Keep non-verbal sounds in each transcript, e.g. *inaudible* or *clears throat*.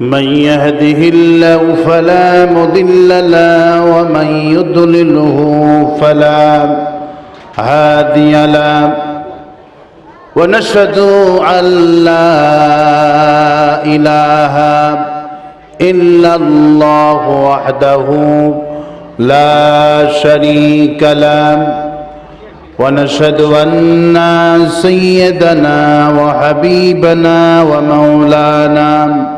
من يهده الله فلا مضل له ومن يضلله فلا هادي له. ونشهد أن لا إله إلا الله وحده لا شريك له. ونشهد أن سيدنا وحبيبنا ومولانا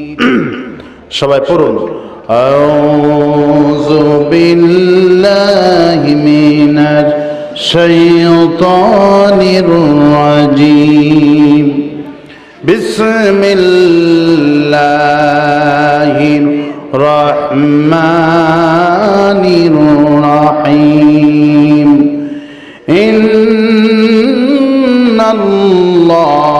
*coughs* সবাই পড়ুন أعوذ بالله من الشيطان الرجيم بسم الله الرحمن الرحيم إن الله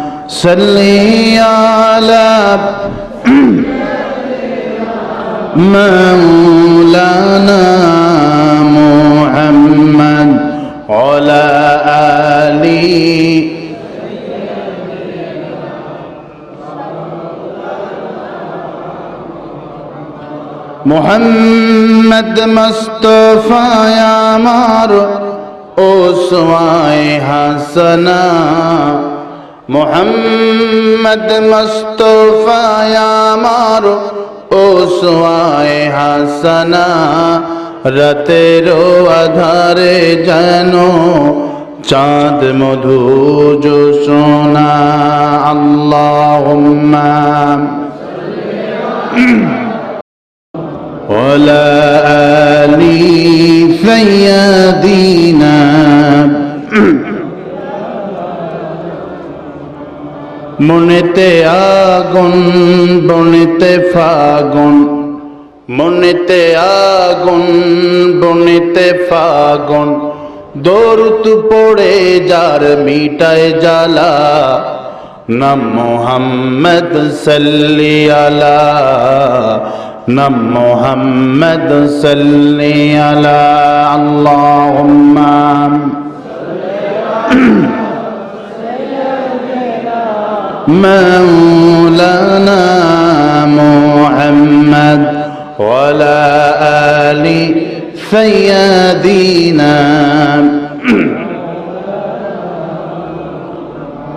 صلي على مولانا محمد على آلي محمد مصطفى يا مار أسوائي حسنًا. মোহাম্মদ মুস্তফায় আমার ওসওয়ায় হাসনা রাতের আধারে যেন চাঁদ মধু সোনা আল্লাহ *clears throat* ولا آل سيدنا মনেতে আগুন, বনেতে ফাগুন। মনেতে আগুন, বনেতে ফাগুন। দৌড়ত পড়ে যার মিটায় জ্বালা। নাম মোহাম্মদ সাল্লি আলা। নাম মোহাম্মদ সাল্লি আলা। আল্লাহুম্মা مولانا محمد وعلى آل سيدنا *clears throat*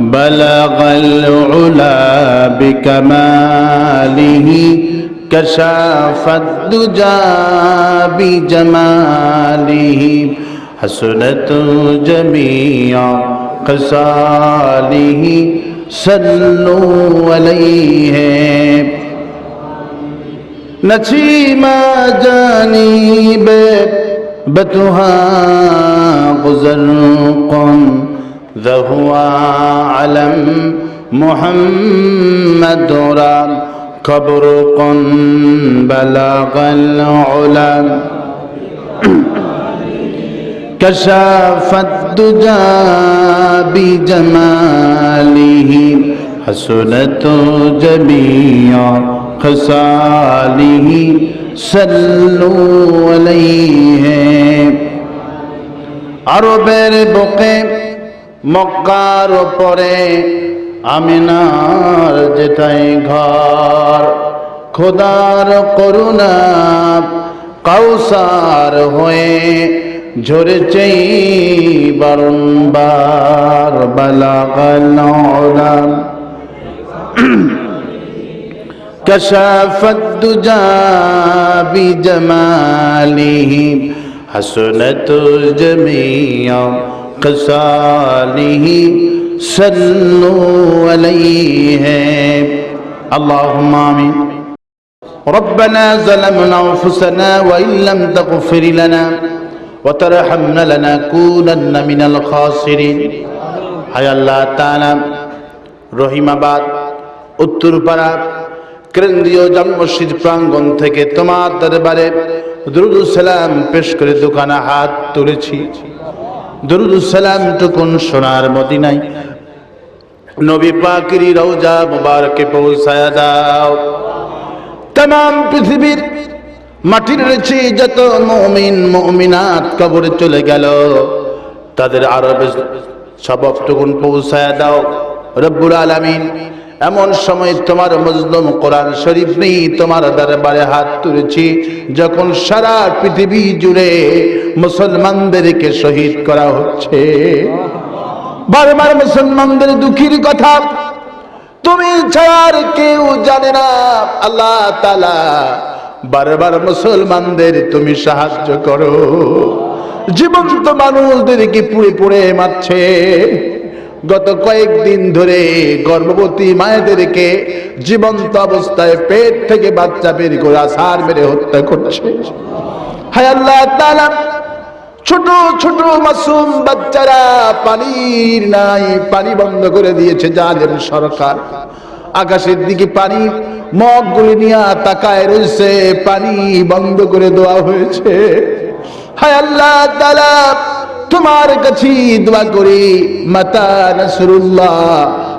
بلغ العلا بكماله كشاف الدجى بجماله حسنت جميع خصاله صلوا عليه. نسیمہ جانیب بتہا غزر قم ذہوا علم محمد را قبر قن بلغ العلم كشافت الدجى بجماله حسنت جميع خصاله صلوا عليه আরবের বুকে মক্কার পরে আমিনার যেটাই ঘর খোদার করুণা কাউসার হয়ে ঝরেছেই বারংবার বালাগাল ওলাম كشف الدجى بجماله حسنت جميع قصاله صلوا عليه اللهم آمين ربنا ظلمنا أنفسنا وإن لم تغفر لنا وترحمنا لنكونن من الخاسرين হায় আল্লাহ তাআলা রহিমাবাদ উত্তরপাড়া কেন্দ্রীয় জামে মসজিদ প্রাঙ্গণ থেকে তোমার দরবারে দরুদ সালাম পেশ করে দোকানে হাত তুলেছি দরুদ সালাম টুকুন সোনার মদিনায় নবী পাকিরি রওজা মুবারকে পৌঁছায়া দাও তাম পৃথিবীর মাটির রয়েছে যত মমিন, মমিনাত কবরে চলে গেল। তাদের আরও সবটুকুন পৌঁছায়া দাও। রব্বুল আলামিন, এমন সময় তোমার মজলুম কোরআন শরীফ নেই তোমার দরবারে হাত তুলেছি, যখন সারা পৃথিবী জুড়ে মুসলমানদেরকে শহীদ করা হচ্ছে। বারবার মুসলমানদের দুঃখীর কথা, তুমি ছাড়ার কেউ জানে না, আল্লাহ তালা বারবার মুসলমানদের তুমি সাহায্য করো। জীবন্ত মানুষদেরকে পুড়ে পুড়ে মারছে? গত কয়েকদিন ধরে গর্ভবতী মায়েদেরকে জীবন্ত অবস্থায় পেট থেকে বাচ্চা বের করে আসার মেরে হত্যা করছে। হায় আল্লাহ তাআলা, ছোট ছোট মাসুম বাচ্চারা পানির নাই, পানি বন্ধ করে দিয়েছে জালেম সরকার। আকাশের দিকে পানি মগ গুলি নিয়ে তাকায় রয়েছে পানি বন্ধ করে দেওয়া হয়েছে। হায় আল্লাহ তাআলা, তোমার কাছে দোয়া করি, মাতা নাসরুল্লাহ,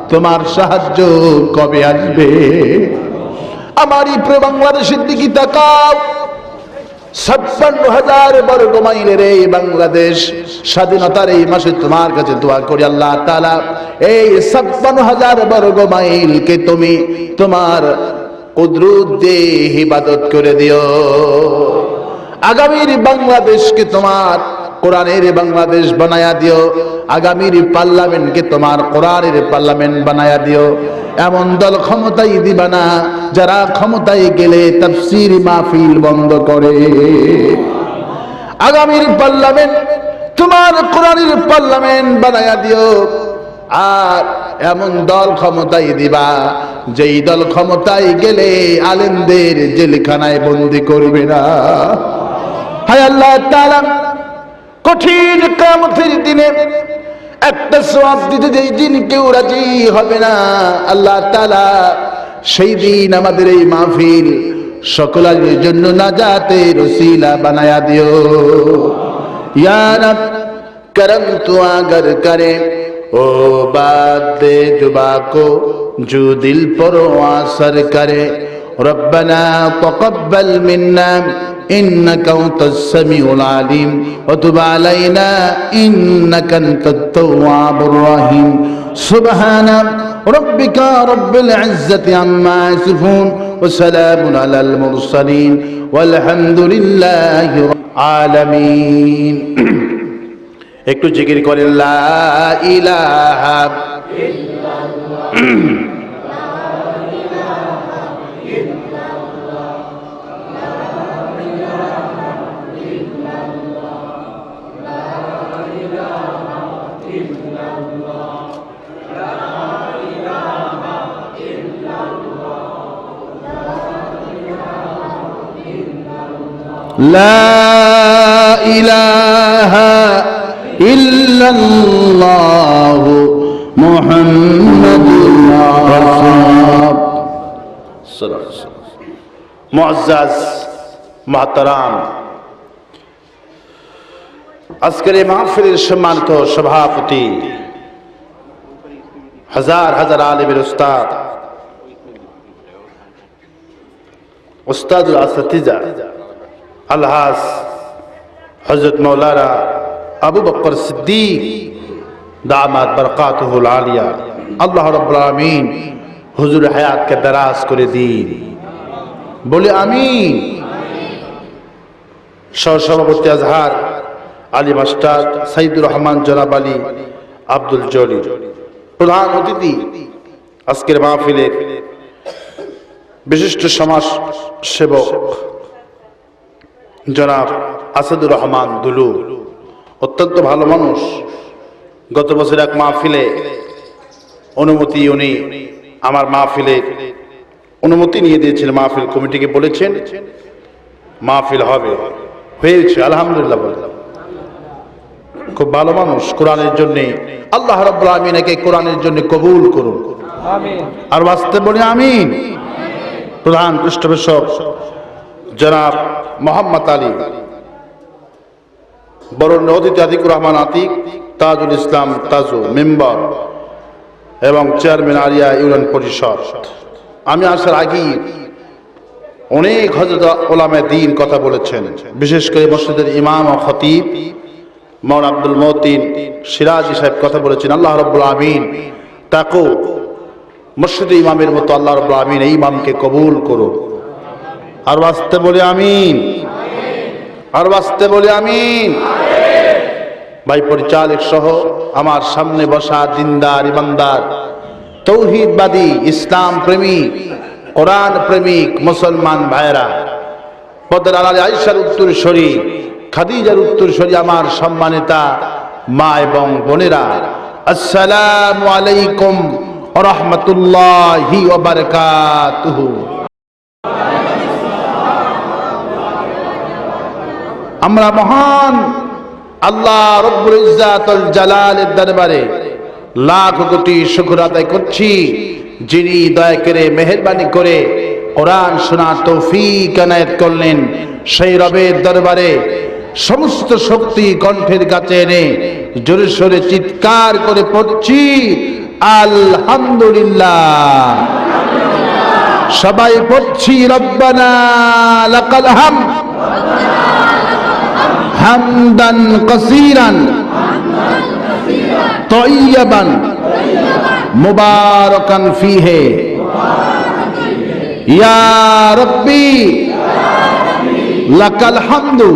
তোমার সাহায্য কবে আসবে? আমারই এই বাংলাদেশের দিকে তাকাও। ছাপ্পান্ন হাজার বর্গ মাইলের এই বাংলাদেশ স্বাধীনতার এই মাসে তোমার কাছে দোয়া করি আল্লাহ তালা এই ছাপ্পান্ন হাজার বর্গ মাইলকে তুমি তোমার কুদরুত দিয়ে হিবাদত করে দিও। আগামীর বাংলাদেশকে তোমার কোরআনের বাংলাদেশ বানায়া দিও। আগামীর পার্লামেন্টকে তোমার কোরআনের পার্লামেন্ট বানায়া দিও। এমন দল ক্ষমতাই দিবা না, যারা ক্ষমতায় গেলে তাফসির মাহফিল বন্ধ করে। আগামীর পার্লামেন্ট তোমার কোরআনের পার্লামেন্ট বানায়া দিও। আর এমন দল ক্ষমতায় দিবা, যেই দল ক্ষমতায় গেলে আলেমদের জেলখানায় বন্দি করবে না। হায় আল্লাহ তাআলা কঠিন কামতের দিনে একটা সোয়াব দিতে যেই দিন কেউ রাজি হবে না, আল্লাহ তালা সেই দিন আমাদের এই মাহফিল সকলের জন্য না যাতে রসিলা বানায়া দিও। ইয়ার करम तू अगर करे ओ बात दे जुबा को जो दिल पर आसर करे إنك أنت السميع العليم وتب علينا إنك أنت التواب الرحيم سبحان ربك رب العزة عما يصفون وسلام على المرسلين والحمد لله رب العالمين একটু জিকির করেন লা ইলাহা لا إله إلا الله محمد رسول معزز محترم আজকের এই মাহফিলের সম্মানিত সভাপতি হাজার হাজার আলিমের উস্তাদ ওস্তাদুল আসাতিজা আলহাস হজরত মৌলানা আবু বকর সিদ্দিক, দামাত বরকাতুল আলিয়া। আল্লাহ রব্বুল আমিন হুজুর হায়াতকে দারাজ করে দিন। বলে আমিন। সহসভাপতি আজহার, আলী মাস্টার সাইদুর রহমান জনাব আলী আব্দুল জলিল। প্রধান অতিথি আজকের মাহফিলে বিশিষ্ট সমাজ সেবক জনাব আসাদুর রহমান দুলু অত্যন্ত ভালো মানুষ। গত বছর এক মাহফিলে অনুমতি উনি আমার মাহফিলে অনুমতি নিয়ে দিয়েছেন মাহফিল কমিটিকে বলেছেন মাহফিল হবে। হয়েছে আলহামদুলিল্লাহ বলে। খুব ভালো মানুষ কোরআনের জন্য। আল্লাহ রব্বুল আমিন একে কোরআনের জন্য কবুল করুন। আর বাঁচতে বলি আমিন। প্রধান পৃষ্ঠপোষক জনাব মোহাম্মদ আলী। বরণ্য অতিথি আতিকুর রহমান আতিক, তাজুল ইসলাম তাজু, মেম্বার এবং চেয়ারম্যান আরিয়া ইউনিয়ন পরিষদ। আমি আসার আগেই অনেক হজরত ওলামে দিন কথা বলেছেন। বিশেষ করে মসজিদের ইমাম ও খতিব মৌন আব্দুল মতিন সিরাজি সাহেব কথা বলেছেন, আল্লাহ রব্বুল আমিন তাকেও মসজিদে ইমামের মতো আল্লাহ রব্বুল আমিন এই ইমামকে কবুল করুন আর বাঁচতে বলে আমিন। আর বাঁচতে বলে আমিন। ভাই পরিচালক সহ আমার সামনে বসা দিনদার, ইমানদার, তৌহিদবাদী, ইসলাম প্রেমিক, কোরআন প্রেমিক মুসলমান ভাইরা পদের আলী আইসার উত্তর শরী খাদিজার উত্তর শরী আমার সম্মানিতা মা এবং বোনেরা, আসসালামু আলাইকুম রহমতুল্লাহি ওবারকাতুহু আমরা মহান আল্লাহ রব্বুল ইজ্জাতুল জালালের দরবারে লাখ কোটি শুকর আদায় করছি, যিনি দয়া করে মেহেরবানি করে কোরআন শোনার তৌফিক এনায়েত করলেন। সেই রবের দরবারে সমস্ত শক্তি কণ্ঠের কাছে এনে জোরে সোরে চিৎকার করে পড়ছি, আলহামদুলিল্লাহ। সবাই পড়ছি, রব্বানা লাকাল হামদ হামদান কসিরান, তৈয়বান, মুবারকান ফিহে। ইয়া রব্বি, লাকাল হামদু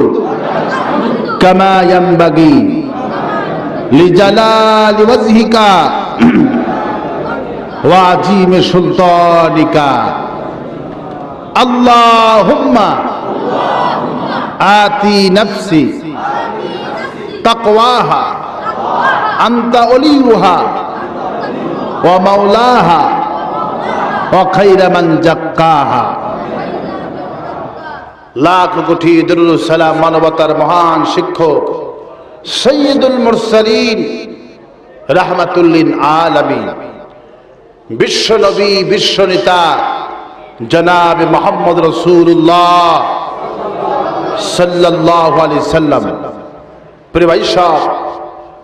কামা ইয়ামবাগি লিজালালি ওয়াজহিকা ওয়া আজিমি সুলতানিকা। আল্লাহুম্মা আতি নফসি। তাকওয়াহা। আন্তা অলিউহা। ও মাওলাহা। ও খাইরামান জাক্কাহা। লাখ কোটি সালাম মানবতার মহান শিক্ষক সৈয়দুল মুরসালিন রাহমাতুল্লিন আলমী বিশ্বনবী বিশ্বনেতা জনাব মোহাম্মদ রসুল্লাহ সাল্লাল্লাহু আলাইহি সাল্লাম। প্রিয় ভাই সাহেব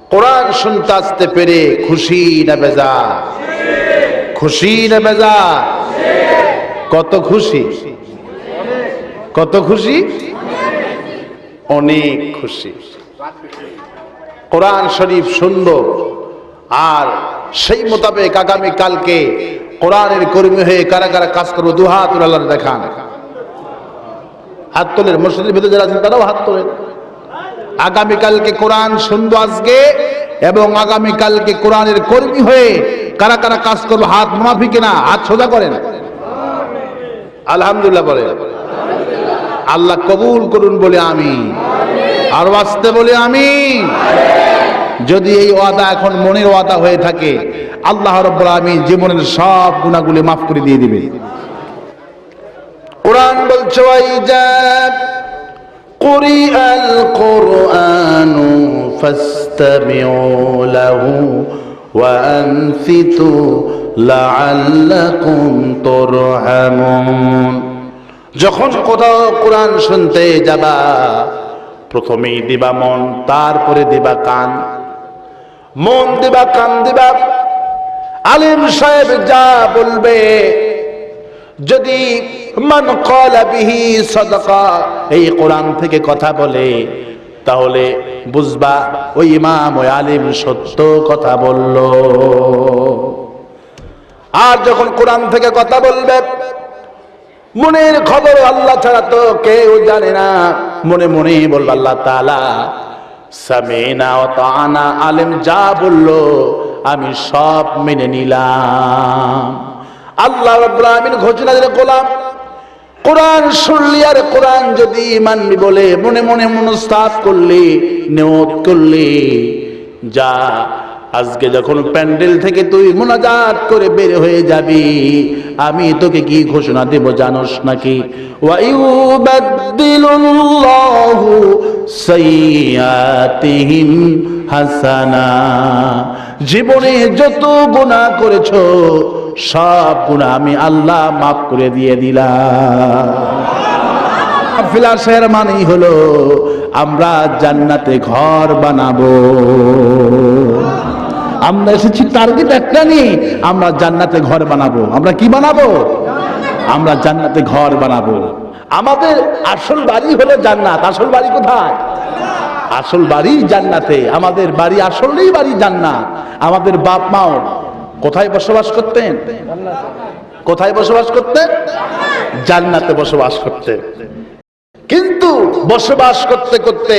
কোরআন শুনতে আসতে পেরে খুশি না বেজা খুশি না বেজা কত খুশি? কত খুশি? অনেক খুশি। কোরআন শরীফ সুন্দর আর সেই মোতাবেক আগামী কালকে কোরআনের কর্মী হয়ে কারা কারা কাজ করব। দুহাত আল্লাহ দেখান। হাত তোলেন, মসজিদের ভিতরে যারা আছেন তারাও হাত তোলেন। আগামীকালকে কোরআন শুনব আজকে এবং আগামীকালকে কোরআনের কর্মী হয়ে কারা কারা কাজ করব, হাত মুনাফি কিনা, হাত সোজা করেন। আলহামদুলিল্লাহ বলে। আল্লাহ কবুল করুন বলে আমি। আর বাঁচতে বলে আমি। যদি এই ওয়াদা এখন মনের ওয়াদা হয়ে থাকে, আল্লাহ রব্বুল আমি জীবনের সব গুণাগুলি মাফ করে দিয়ে দিবে কোরআন বলছে ওয়াইজা قرئ القرآن فاستمعوا له وأنصتوا لعلكم ترحمون যখন কোথাও কোরআন শুনতে যাবা প্রথমেই দিবা মন তারপরে দিবা কান মন দিবা কান দিবা আলিম সাহেব যা বলবে যদি মান ক্বালা বিহি সাদাকা। এই কোরআন থেকে কথা বলে, তাহলে বুঝবা ওই ইমাম, ওই আলিম সত্য কথা বলল। আর যখন কোরআন থেকে কথা বলবে, মনের খবর আল্লাহ ছাড়া তো কেউ জানে না। মনে মনে বলব, আল্লাহ তাআলা, সামিনা ও তানা আলেম যা বলল, আমি সব মেনে নিলাম। আল্লাহ আলামিন ঘোষণা দিলে গোলাম কোরআন শুনলি আর কোরআন যদি মানবি বলে, মনে মনে মনস্তাপ করলি নিয়ত করলি। যা, আজকে যখন প্যান্ডেল থেকে তুই মোনাজাত করে বের হয়ে যাবি, আমি তোকে কি ঘোষণা দেব জানোস নাকি? হাসানা। জীবনে যত গুনাহ করেছ সব গুনাহ আমি আল্লাহ মাফ করে দিয়ে দিলাম। ফিলাসের মানেই হলো, আমরা জান্নাতে ঘর বানাবো। আমরা এসেছি টার্গেট একটা নেই আমরা জান্নাতে ঘর বানাবো। আমরা কি বানাবো? আমরা জান্নাতে ঘর বানাবো। আমাদের আসল বাড়ি হলো জান্নাত। আসল বাড়ি কোথায়? আসল বাড়ি জান্নাতে। আমাদের বাড়ি আসলেই বাড়ি জান্নাত। আমাদের বাপ মাও কোথায় বসবাস করতেন? কোথায় বসবাস করতেন? জান্নাতে বসবাস করতেন। কিন্তু বসবাস করতে করতে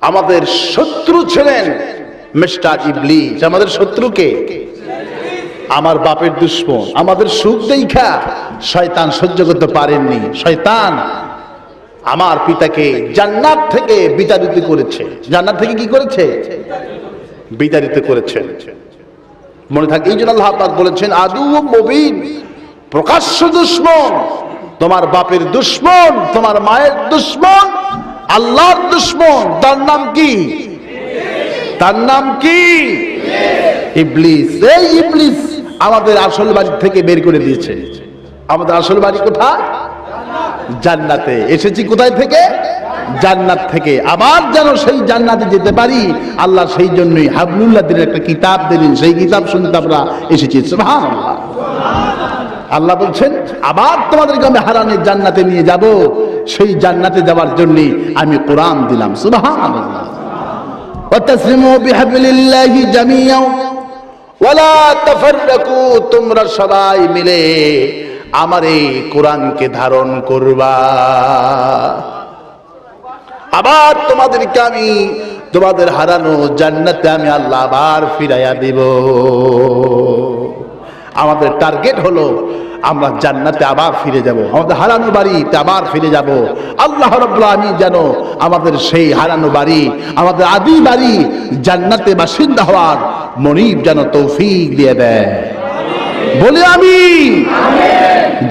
আমাদের শত্রু ছিলেন মিস্টার ইবলিস। আমাদের শত্রুকে আমার বাপের দুশ্মন। আমাদের সুখ দেখা শয়তান সহ্য করতে পারেননি। শয়তান আমার পিতাকে জান্নাত থেকে বিতাড়িত করেছে। জান্নাত থেকে কি করেছে? বিতাড়িত করেছেন মনে থাকে, এই জন্য আল্লাহ বলেছেন আদু মবিন, প্রকাশ্য দুশ্মন, তোমার বাপের দুশ্মন, তোমার মায়ের দুশ্মন, আল্লাহর দুশ্মন, তার নাম কি? তার নাম কি? ইবলিস। এই ইবলিস আমাদের আসল বাড়ি থেকে বের করে দিয়েছে। আমাদের আসল বাড়ি কোথায়? জান্নাতে। এসেছি কোথায় থেকে? জান্নাত থেকে। আবার যেন সেই জান্নাতে যেতে পারি, আল্লাহ সেই জন্যই হাবলুল্লাহ দিনের একটা কিতাব দিলেন। সেই কিতাব শুনতে আমরা এসেছি। আল্লাহ বলছেন, আবার তোমাদেরকে আমি হারানের জান্নাতে নিয়ে যাব। সেই জান্নাতে যাওয়ার জন্য আমি কোরআন দিলাম। সুবাহান তোমরা সবাই মিলে আমার এই কোরআনকে ধারণ করবা। আবার তোমাদেরকে আমি তোমাদের হারানো জান্নাতে আমি আল্লাহ আবার ফিরাইয়া দিব। আমাদের টার্গেট হলো আমরা জান্নাতে আবার ফিরে যাব। আমাদের হারানো বাড়িতে আবার ফিরে যাব। আল্লাহ রব্লা আমি যেন আমাদের সেই হারানো বাড়ি, আমাদের আদি বাড়ি জান্নাতে বাসিন্দা হওয়ার মনিব যেন তৌফিক দিয়ে দেয়। বলে আমি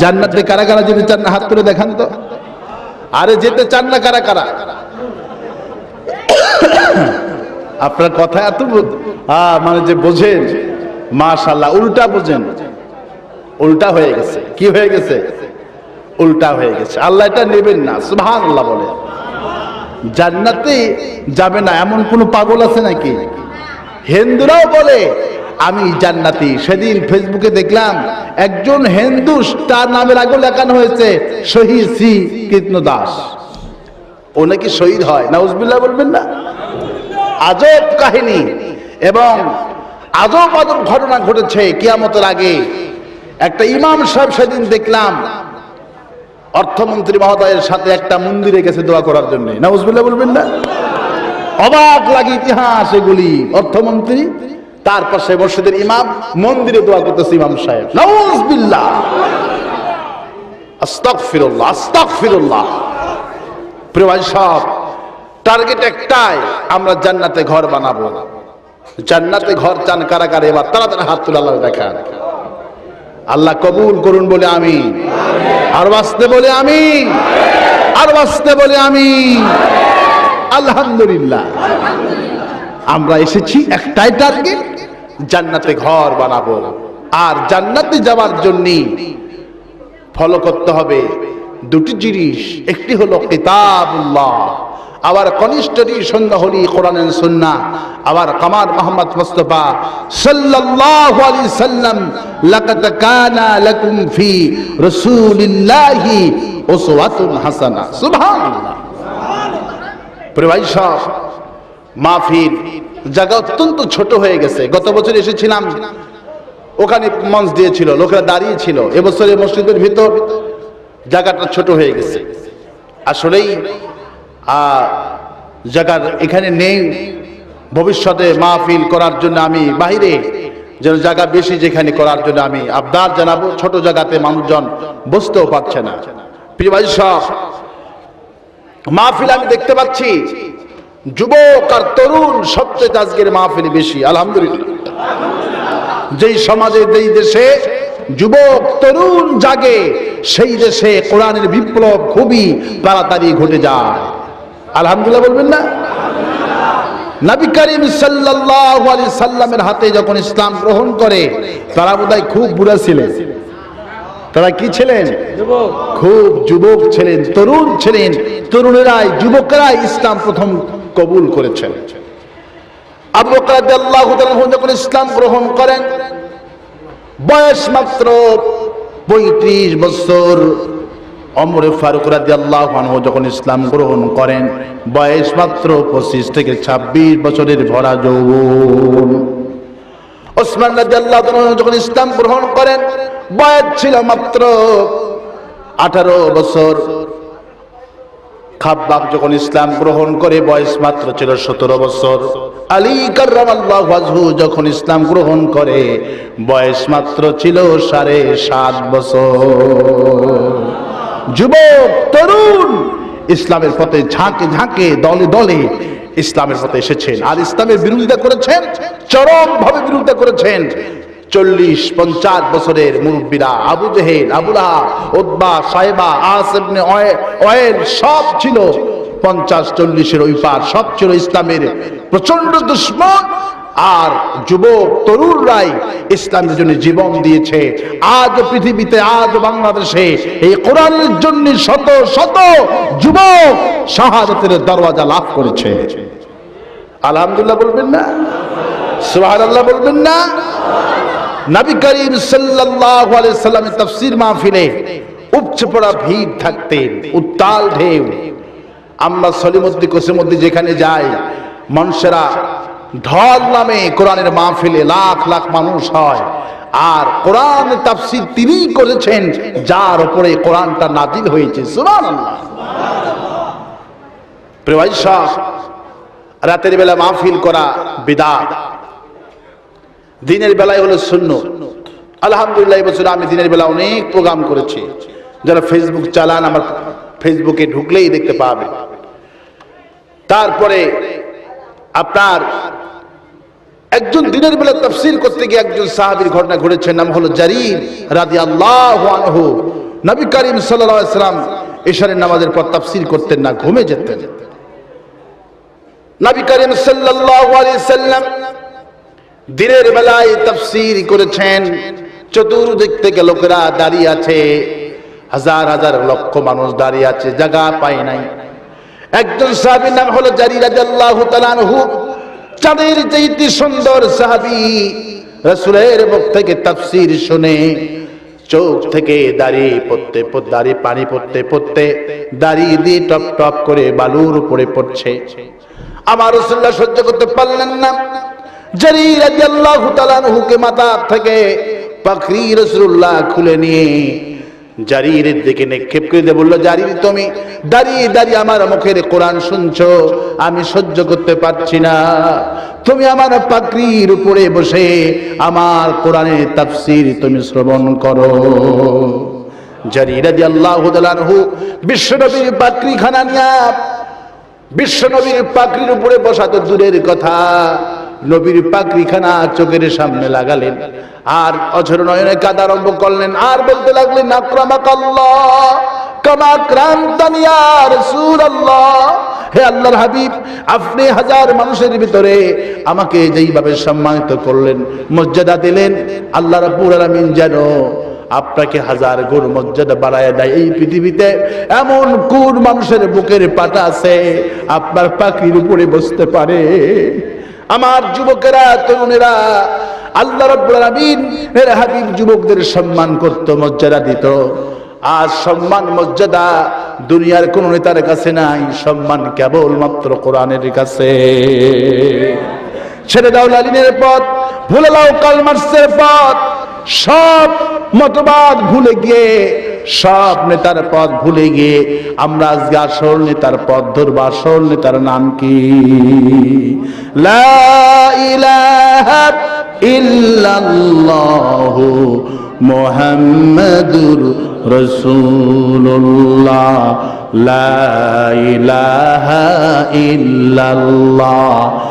জান্নাতে কারা কারা যেতে চান না, হাত তুলে দেখান তো। আরে যেতে চান না কারা কারা? *coughs* আপনার কথা এত মানে যে বোঝেন মাশাল্লাহ উল্টা বোঝেন। উল্টা হয়ে গেছে। কি হয়ে গেছে? উল্টা হয়ে গেছে। আল্লাহ এটা নেবেন না সুবহান আল্লাহ বলে। জান্নাতে যাবে না, এমন কোন পাগল আছে নাকি? হিন্দুরাও বলে, আমি জান্নাতি। সেদিন ফেসবুকে দেখলাম, একজন হিন্দু তার নামের আগে লেখানো হয়েছে, শহীদ শ্রী কৃষ্ণ দাস ও নাকি শহীদ হয়, নাউজবিল্লাহ বলবেন না? আজব কাহিনী। এবং আজব আজব ঘটনা ঘটেছে কিয়ামতের আগে। একটা ইমাম সাহেব সেদিন দেখলাম, অর্থমন্ত্রী মহোদয়ের সাথে একটা মন্দিরে গেছে দোয়া করার জন্য। নাউজবিল্লাহ বলবেন না? অবাক লাগে ইতিহাস এগুলি। অর্থমন্ত্রী, তার পাশে মসজিদের ইমাম, মন্দিরে দোয়া করতেছে ইমাম সাহেব। নাউজবিল্লাহ। আস্তাগফিরুল্লাহ আস্তাগফিরুল্লাহ। প্রিয় সব টার্গেট একটাই, আমরা জান্নাতে ঘর বানাবো। জান্নাতে ঘর চান কারা কারা? এবার তাড়াতাড়ি হাত তুলে আল্লাহ দেখান। আল্লাহ কবুল করুন বলে আমি আর বাঁচতে বলে আমি আর বাঁচতে বলে আমি আলহামদুলিল্লাহ। আমরা এসেছি একটাই টার্গেট জান্নাতে ঘর বানাবো। আর জান্নাতে যাওয়ার জন্য ফলো করতে হবে। দুটি জিনিস, একটি হলো কিতাবুল্লাহ। আবার কনিষ্ঠটি সন্ধ্যা হলি কোরআনের সুন্না আবার কামার মোহাম্মদ মুস্তফা সাল্লাল্লাহু আলাইহি সাল্লাম, লাকাদ কানা লাকুম ফি রাসূলিল্লাহি উসওয়াতুন হাসানা সুবহানাল্লাহ। প্রিয় সাহেব মাহফিল জায়গা অত্যন্ত ছোট হয়ে গেছে। গত বছর এসেছিলাম, ওখানে মঞ্চ দিয়েছিল, লোকেরা দাঁড়িয়ে ছিল। এবছরে মসজিদের ভিতর জায়গাটা ছোট হয়ে গেছে। আসলেই জায়গার এখানে নেই। ভবিষ্যতে মাহফিল করার জন্য আমি বাইরে যেন জায়গা বেশি যেখানে করার জন্য আমি আবদার জানাব। ছোট জায়গাতে মানুষজন বসতেও পারছে না। প্রিয় সাহেব, মাহফিল আমি দেখতে পাচ্ছি যুবক আর তরুণ সবচেয়ে আজকের মাহফিল বেশি আলহামদুলিল্লাহ। যেই সমাজে যেই দেশে যুবক, তরুণ জাগে, সেই দেশে কোরআনের বিপ্লব খুবই তাড়াতাড়ি ঘটে যায়। আলহামদুলিল্লাহ বলবেন না? নবী করিম সাল্লামের হাতে যখন ইসলাম গ্রহণ করে, তারা বোধহয় খুব বুড়া ছিলেন। তারা কি ছিলেন? খুব যুবক ছিলেন, তরুণ ছিলেন। তরুণেরাই, যুবকেরাই ইসলাম প্রথম কবুল করেছেন। আবু যখন ইসলাম গ্রহণ করেন বয়স মাত্র পঁয়ত্রিশ বছর। অমরে ফারুক রাজি আল্লাহ যখন ইসলাম গ্রহণ করেন, বয়স মাত্র পঁচিশ থেকে ছাব্বিশ বছরের ভরা যৌবন। ওসমান রাজি আল্লাহ যখন ইসলাম গ্রহণ করেন, বয়স ছিল মাত্র আঠারো বছর। খাব্বাব যখন ইসলাম গ্রহণ করে, বয়স মাত্র ছিল সতেরো বছর। আলী ওয়াজহু যখন ইসলাম গ্রহণ করে, বয়স মাত্র ছিল সাড়ে সাত বছর। যুবক, তরুণ, ইসলামের পথে ঝাঁকে ঝাঁকে, দলে দলে ইসলামের পথে এসেছেন। আর ইসলামের বিরোধিতা করেছেন চরম ভাবে বিরোধিতা করেছেন। চল্লিশ, পঞ্চাশ বছরের মুরব্বীরা, আবু জেহেল আবুলাহা ওদবা সাহেবা আসেবনে অয়েল সব ছিল। পঞ্চাশ, চল্লিশের ওই পার, সব ছিল ইসলামের প্রচণ্ড দুশ্মন। আর যুবক তরুণ তরুণরাই ইসলামের জন্য জীবন দিয়েছে। আজ পৃথিবীতে, আজ বাংলাদেশে এই কোরআনের জন্য শত শত যুবক শাহাদাতের দরওয়াজা লাভ করেছে। আলহামদুলিল্লাহ বলবেন না? সুবহানাল্লাহ বলবেন না? নবী করিম সাল্লাল্লাহু আলাইহি সাল্লামের তাফসীর মাহফিলে উপচে পড়া ভিড় থাকতেন, উত্তাল ঢেউ। আমরা সলিমদ্দি, কোসিমদ্দি যেখানে যাই, মানুষেরা ঢল নামে কোরআনের মাহফিলে লাখ লাখ মানুষ হয়। আর কোরআন তাফসীর তিনি করেছেন, যার উপরে কোরআনটা নাজিল হয়েছে। সুবহানাল্লাহ। রাতের বেলা মাহফিল করা বিদাত দিনের বেলায় হলো শূন্য আলহামদুলিল্লাহ বছর আমি দিনের বেলা অনেক প্রোগ্রাম করেছি। যারা ফেসবুক চালান, আমার ফেসবুকে ঢুকলেই দেখতে পাবে। তারপরে আপনার একজন দিনের বেলা তফসিল করতে গিয়ে একজন সাহাবীর ঘটনা ঘটেছে, নাম হলো জারির রাদি আল্লাহ নবী করিম সাল্লাম এশারের নামাজের পর তফসিল করতেন না, ঘুমে যেতেন। নবী করিম সাল্লাম দিনের বেলায় তফসির করেছেন। চতুর্দিক থেকে লোকেরা দাঁড়িয়ে আছে। হাজার হাজার লক্ষ মানুষ দাঁড়িয়ে আছে, জায়গা পায় নাই। একজন সাহাবীর নাম হলো জারি রাদিয়াল্লাহু তাআলা আনহু। চাঁদের চাইতে সুন্দর সাহাবী রাসূলের মুখ থেকে তাফসীর শুনে চোখ থেকে দাঁড়িয়ে পড়তে দাঁড়িয়ে পানি পড়তে পড়তে দাঁড়িয়ে দিয়ে টপ টপ করে বালুর উপরে পড়ছে। আমার রসুল্লাহ সহ্য করতে পারলেন না। খুলে নিয়ে বলল তুমি আমার আমি সহ্য করতে পারছি না। তুমি আমার পাকরির উপরে বসে আমার কোরআনের তাফসীর তুমি শ্রবণ করো। জারির রাদিয়াল্লাহু তাআলা আনহু বিশ্বনবীর পাকরি খানা নিয়া, বিশ্বনবীর পাকরির উপরে বসা তো দূরের কথা। নবীর পাকরিখানা চোখের সামনে লাগালেন। আর অঝর নয়নে কাদা আরম্ভ করলেন। আর বলতে লাগলেন আক্রামাক আল্লাহ হে আল্লাহর হাবিব, আপনি হাজার মানুষের ভিতরে আমাকে যেইভাবে সম্মানিত করলেন, মর্যাদা দিলেন, আল্লাহ রাব্বুল আলামিন যেন আপনাকে হাজার গুণ মর্যাদা বাড়ায় দেয়। এই পৃথিবীতে এমন কোন মানুষের বুকের পাটা আছে, আপনার পাখির উপরে বসতে পারে। আমার যুবকেরা, তরুণেরা, আল্লাহ রবীন্দ্র হাবিব যুবকদের সম্মান করত, মর্যাদা দিত। আর সম্মান, মর্যাদা দুনিয়ার কোন নেতার কাছে নাই। সম্মান কেবলমাত্র কোরআনের কাছে। ছেড়ে দাও লালিনের পথ, ভুলে দাও কালমার্সের পথ। সব মতবাদ ভুলে গিয়ে, সব নেতার পথ ভুলে গিয়ে, আমরা আজকে আসল নেতার পথ ধরব। আসল নেতার নাম কি? ইল্লাল্লাহু মুহাম্মাদুর রাসূলুল্লাহ। লা ইলাহা ইল্লাল্লাহ।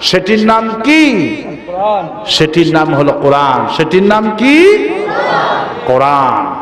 সেটির নাম কি? সেটির নাম হলো কোরআন। সেটির নাম কি? কোরআন।